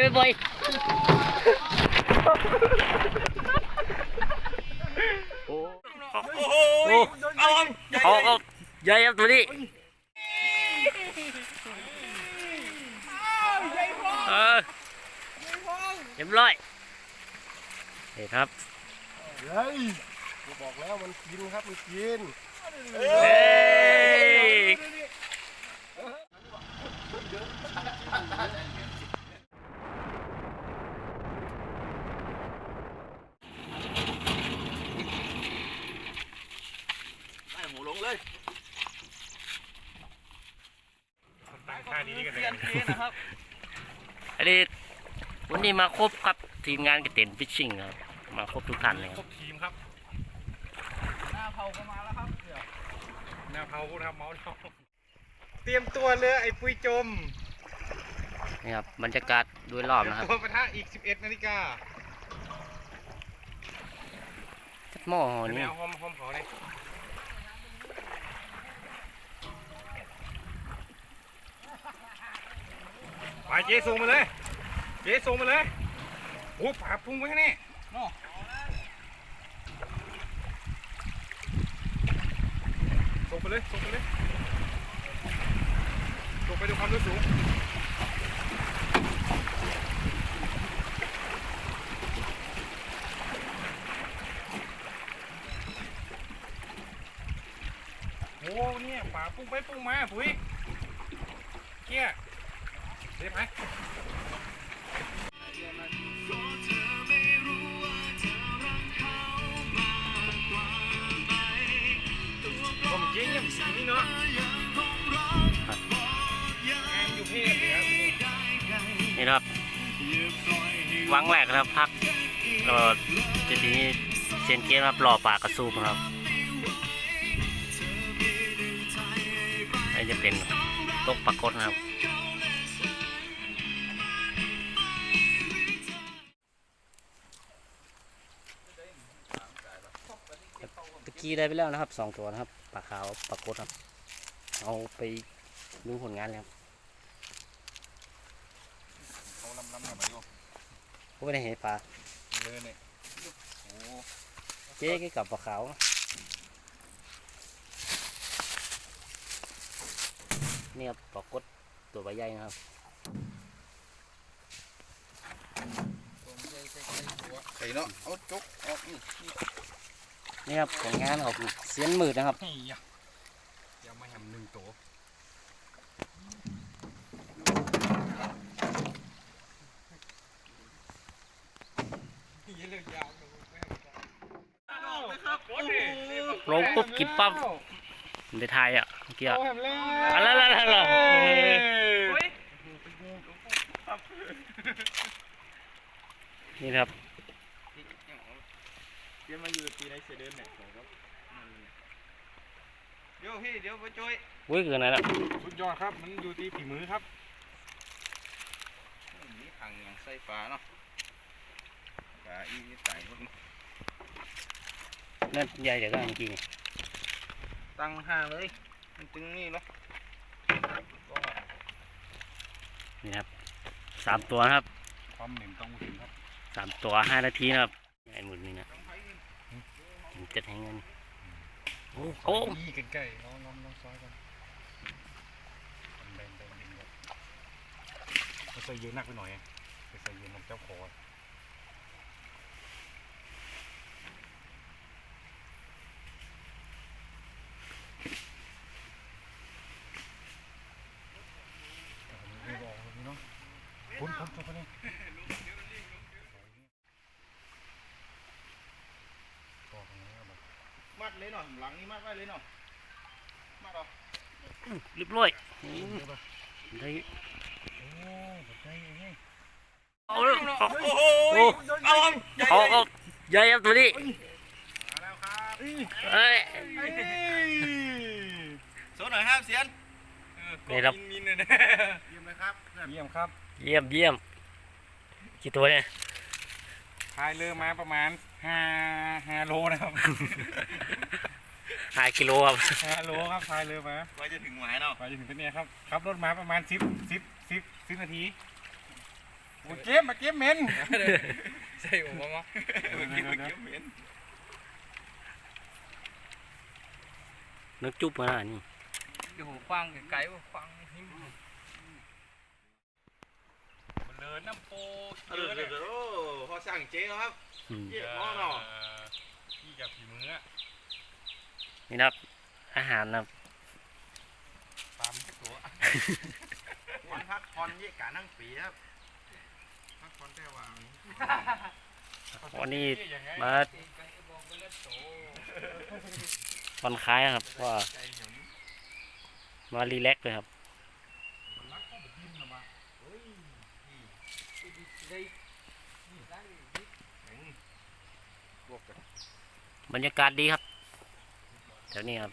ไม่ปล่อยโอ้โอ้โหโอ้เอาเอาเอาเอาใหญ่ครับตัวนี้เออเรียบร้อยนี่ครับเฮ้ยกูบอกแล้วมันกินครับมันกินเฮ้ย ได้หมูลงเลย ตั้งค่านี้กัน เปลี่ยนเกณฑ์นะครับ อันนี้วั นนี้มาครบครับทีมงานกระเต็นฟิชชิ่งครับ มาครบทุกท่านเลยคครรับ บทีมครับ หน้าเผาก็มาแล้วครับเดี๋ยวหน้าเผาครับเมาส์ทองเตรียมตัวเลยไอ้ปุยจมนี่ครับบรรยากาศโดยรอบนะครับตัวปะทะอีก 11นาฬิกาจัดหม้อเห็นไหมนี่เอาหอมหอมเผาเลยไปเจส่งมาเลย เจส่งมาเลยโอ้ฝาพุ่งไว้ข้างนี้เนาะส่งไปเลยส่งไปเลยส่งไปด้วยความเร็วสูงโอ้เนี่ยป่าปุ้งไปปุ้งมาปุ๋ยเกี้ยเดี๋ยวไปผม จริงยังนี่เนาะงานอยู่เพศเลยครับนี่นะครับหวังแรกนะครับพักเราจะทีเซียนเกมครับรอปากกระซูมครับอันนี้จะเป็นตกปรากฏนะครับตะกี้ได้ไปแล้วนะครับสองตัวนะครับ ลาขาวปลากดครับ เอาไปดูผลงานเลยครับเอาลำลำหน่อยมาดูผมไม่ได้เห็นปลาเลยเนี่ยโอ้เจ๊ก็กับปลาขาวนี่ครับปลากดตัวใบใหญ่นะครับใส่เนาะเอาจกออกนี่ นี่ครับผลงานของเสียนมืดนะครับเฮ้ยอย่าอย่ามาแหมหนึ่งตัวยี่เลือกยาวเลยครับโอ้โหลงปุ๊บกินปั๊บได้ทายอะเมื่อกี้อะเอาแหมเลยอะไรอะไรอะไรเฮ้ยนี่นะครับ เดี๋ยวมาอยู่ปีไหนเสียเดินเนี่ยครับเดี๋ยวพี่เดี๋ยวไปช่วยอุ้ยเกินอะไรละสุดยอดครับ มันอยู่ที่ฝีมือครับนี่ทางอย่างไส้ฟ้าเนาะฟ้าอีนี่ใส่พวกนี้นั่นใหญ่เดี๋ยวก็เมื่อกี้นี่ตั้งห้าเลยมันตึงนี่เนาะนี่นะครับสามตัวนะครับ ความเหม็นต้องถึงครับสามตัวห้านาทีนะครับไอ้หมุนนี่นะถึงเจ็ดแห่งเงินโอ้โหยี่กันใกล้ลองลองลองซอยกันแบ่งแบ่งแบ่งกันเอาใส่เยอะนักไปหน่อยไปใส่เยอะนักเจ้าขอไม่บอกเลยพี่น้องพ้นพ้นจบไปเลยบอกอย่างนี้แบบ มัด เลยเนาะหลังนี้มัดไว้เลยเนาะมัดเอาเรียบร้อยเดี๋ยวไปได้โอ้หัวใจเอ้ยเอาเลยเอาโอ้โหโอ้เอาเอาเอาเอาใหญ่ครับตัวนี้มาแล้วครับเอ้ยโซนหน่อยครับเสียนนี่ครับมินเลยนะเยี่ยมเลยครับ เยี่ยมครับ เยี่ยมเยี่ยมกี่ตัวเนี่ยพายเรือมาประมาณห้าห้าโลนะครับ ห้ากิโลครับห้าโลครับพายเรือมาไว้จะถึงหมายเนาะไปจนถึงที่นี่ครับขับรถมาประมาณสิบสิบสิบสิบนาทีโอ้เก็บมาเก็บเหม็นใส่หัวมั้งเมื่อกี้เมื่อกี้เหม็นนึกจุ๊บมาหน้านี่เดี๋ยวผมฟังไกลๆว่าฟังหิมมันเลินน้ำโปเอเยออะเดี๋เนี่ยวยโอ้พอ สั่งเจ๊แล้วครับอืมเยี่ยมมากเนาะพี่กับผีมืออะนี่นะครับ อาหารนะครับตามสักตัววันพักผ่อนเยี่ยกานั่งปีครับพักผ่อนแต่ว่าวันนี้เอ๊ะยังไงมาผ่อนคลายครับเพราะว่ามารีแลกซ์เลยครับ บรรยากาศดีครับแถวนี้ครับ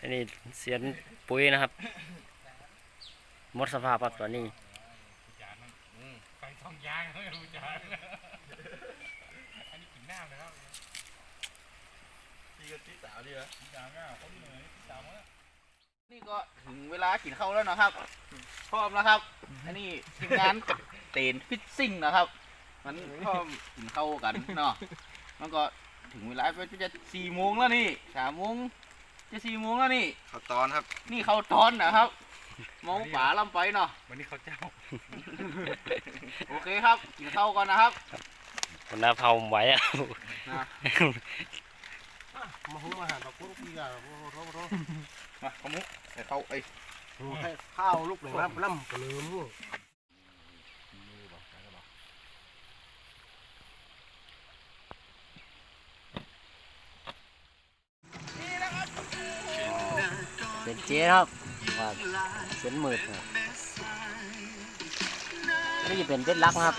อันนี้เสียนปุ๋ยนะครับหมดสภาพครับตอนนี้ไฟทองยางไม่รู้จานอันนี้กินน้ำนะครับ พี่ กับพี่สาวดีเหรอจางอะคนเหนื่อยจางอะนี่ก็ถึงเวลากินข้าวแล้วนะครับ พร้อมแล้วครับ อันนี้ทีมงานกับเตนฟิตซิ่งนะครับ มันพร้อมกินข้าวกันเนาะ มันก็ถึงเวลาไปจะสี่โมงแล้วนี่สามโมงจะสี่โมงแล้วนี่ข้าวตอนครับ นี่เข้าตอนนะครับมองป่าลำไปเนาะ วันนี้เขาเจ้า โอเคครับกินข้าวก่อนนะครับคนหน้าเผาผมไหว้อะ นะมาหุงอาหารแบบพวกพี่อะโอ้โหโอ้โหมาขมุกใส่เข้าไอ้ข้าวลูกหนึ่งน้ำน้ำกระลืมเป็นเจ๊ครับว่าเส้นมืดครับนี่จะเป็นเป็ดลักนะครับ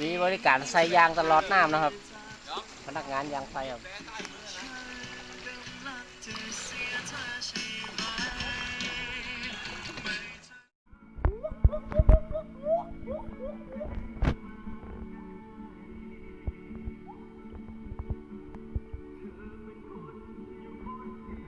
มีบริการใส่ยางตลอดน้ำนะครับ พนักงานยางไฟครับ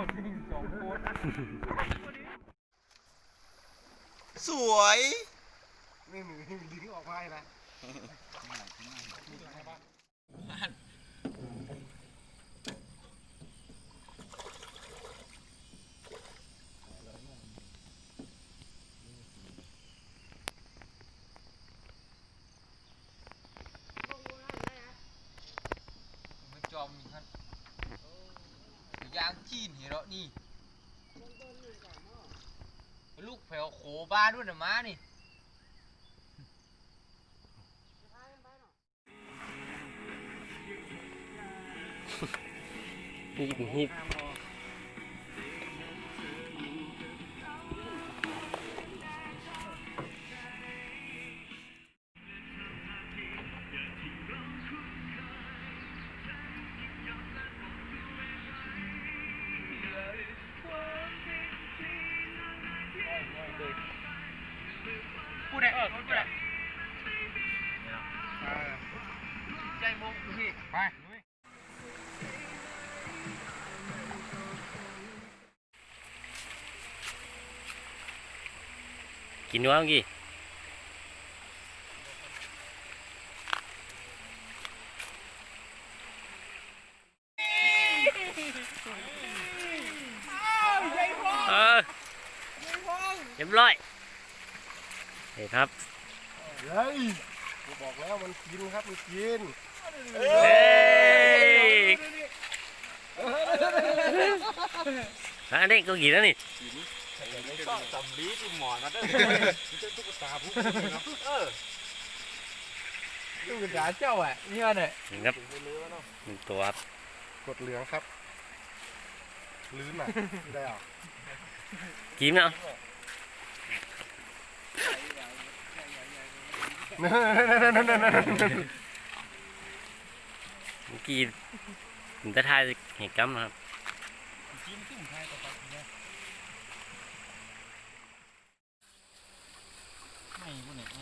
สวยนี่มือนี่ดึงออกมาเลยนะจอมมีท่าน ยางจีนเห็นเหรอนี่ลูกแผวโขบ้านด้วยนะม้านี่ฮีบฮีบ กินวะเมื่อกี้เออเรียบร้อยเฮ้ยครับเฮ้ยกูบอกแล้วมันกินครับมันกินเฮ้ยอันนี้ก็กี่แล้วนี่ ชอบสำลีที่หมอนมาด้วยตุ๊กตาผู้เนาะเออตู้กระดาษเจ้าอะเนี่ยเนี่ยนี่ครับหนึ่งตัวครับกดเหลืองครับลื้นอะได้อะจิ้มเนาะเมื่อกี้ผมจะทายเหตุการณ์นะครับ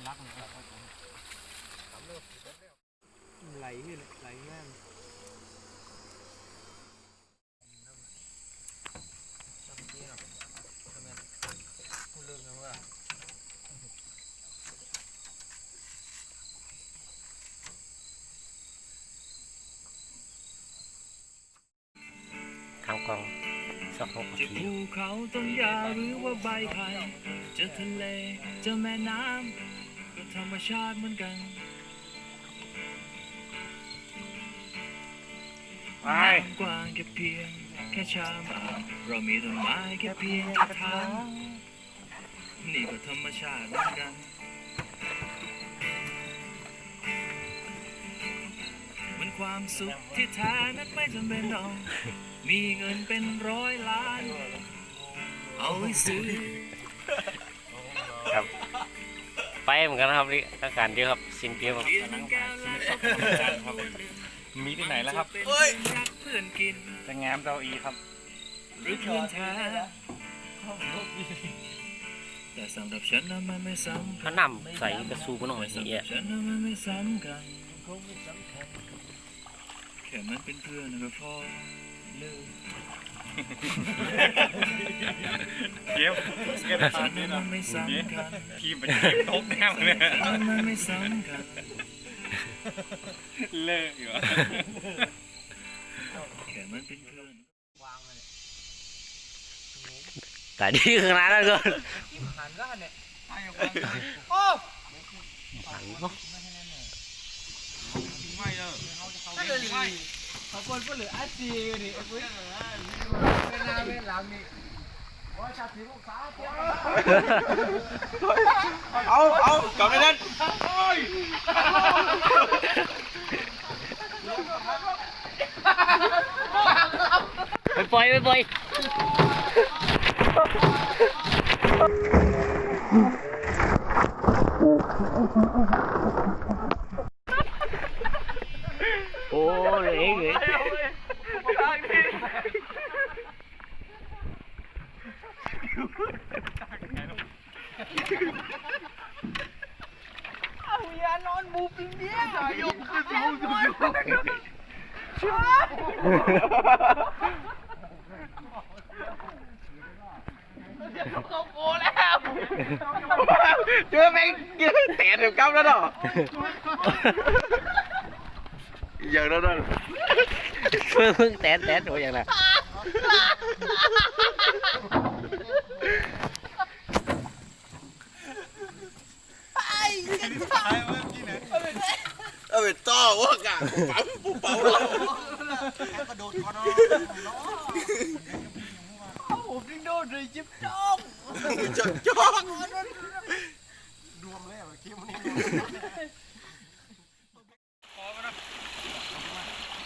ไหลขึ้นไหลมากเริ่มแล้วว่ทางกองสักหกนาจะทีภูเขาต้นยาหรือว่าใบไผ่จะทะเลจะแม่น้ำ ธรรมชาติเหมือนกัน ไปน้ำกว้างแค่เพียง แค่ชามอ่าวเรามีต้นไม้แค่เพียงกระถางนี่ก็ธรรมชาติเหมือนกัน มันความสุขที่แท้นั้นไม่จำเป็นต้องมีเงินเป็นร้อยล้าน เอาไว้ซื้อ เหมือนกันนะครับนี่อาการเดียวครับสินเกียวครับเพียงหนึ่งแก้วและมีที่ไหนแล้วครับจะเป็นรักเพื่อนกินจะแง้มเจ้าอีครับหรือเพื่อนแท้แต่สำหรับฉันนั้นมันไม่สำคัเขาญนำใส่กระสูบหน่อยสิสำหเอะรับฉันนั้นมันไม่สำคัญแค่มันเป็นเพื่อนก็พอเลยเดี๋ยว เก็บฉัทานนนี่นั้นนะมันไม่สำคัญพี่ไปเก็บโต๊ะแน่เลยฉันนั้นมันไม่สำคัญเลิกอยู่อะแค่มันเป็นเพื่อนแต่ดีข้างหน้าแล้วก็หันแล้วเนี่ยโอ้ไม่เออไม่เลยเขาคนก็เหลืออาชีนี่ไอ้ปุ้ยเป็นหน้าเป็นหลังนี่ เอาเอากลับไปนั่นไปปล่อยไปปล่อยโอ้ยเองเลย เอาอย่านอนบูปิงเดียยกขึ้นสูงสูงเขาโกแล้ว เจอแม่งเจอแตะถึงกับแล้วเนาะอย่างนั้นน่ะเพิ่งเพิ่งแตะแตะโอ้ยอย่างนั้น เอาไปต่อวะกะปั๊มปุ๊บเป๋าเราผมยังโดนเลยจิบจ้องจัดจ้องรวมแล้วคิมนี่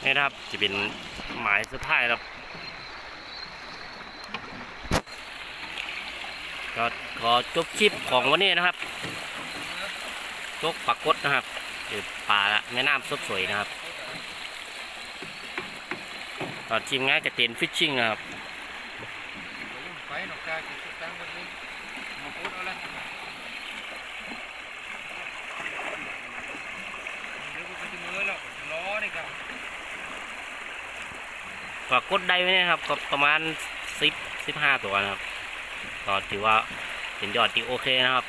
นี่นะครับจะเป็นหมายสุดท้ายครับ ก็ขอจบคลิปของวันนี้นะครับจกปากฏนะครับคือป่าแม่น้ำสดสวยนะครับตอนทีมงานกระเตนฟิชชิ่งนะครับปหนอกกากิจตั้งแบบนี้มาพูดเอาละเดี๋ยวกูไปถึงมือแล้วล้อนี่ครับปรากฏได้ไว้เนี่ยครับก็ประมาณสิบสิบห้าตัวนะครับ ก็ถือว่าเป็นยอดที่โอเคนะครับ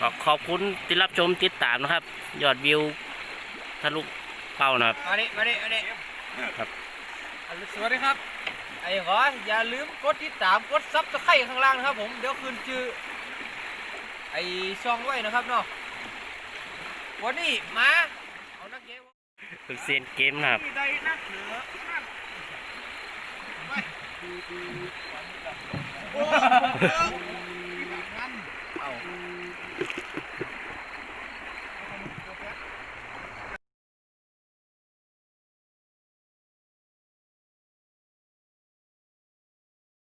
ก็ขอบคุณที่รับชมติดตามนะครับ ยอดวิวทะลุเป้านะครับมาดิมาดิมาดิครับอะสวัสดีครับ ไอ้ขออย่าลืมกดติดตามกดซับสไครต์ข้างล่างนะครับผม เดี๋ยวคืนชื่อไอ้ช่องไว้นะครับเนาะวันนี้มาเอานักเก็ ตเซียนเกมนะครับที่ใดนักเหลือนั่นโอ้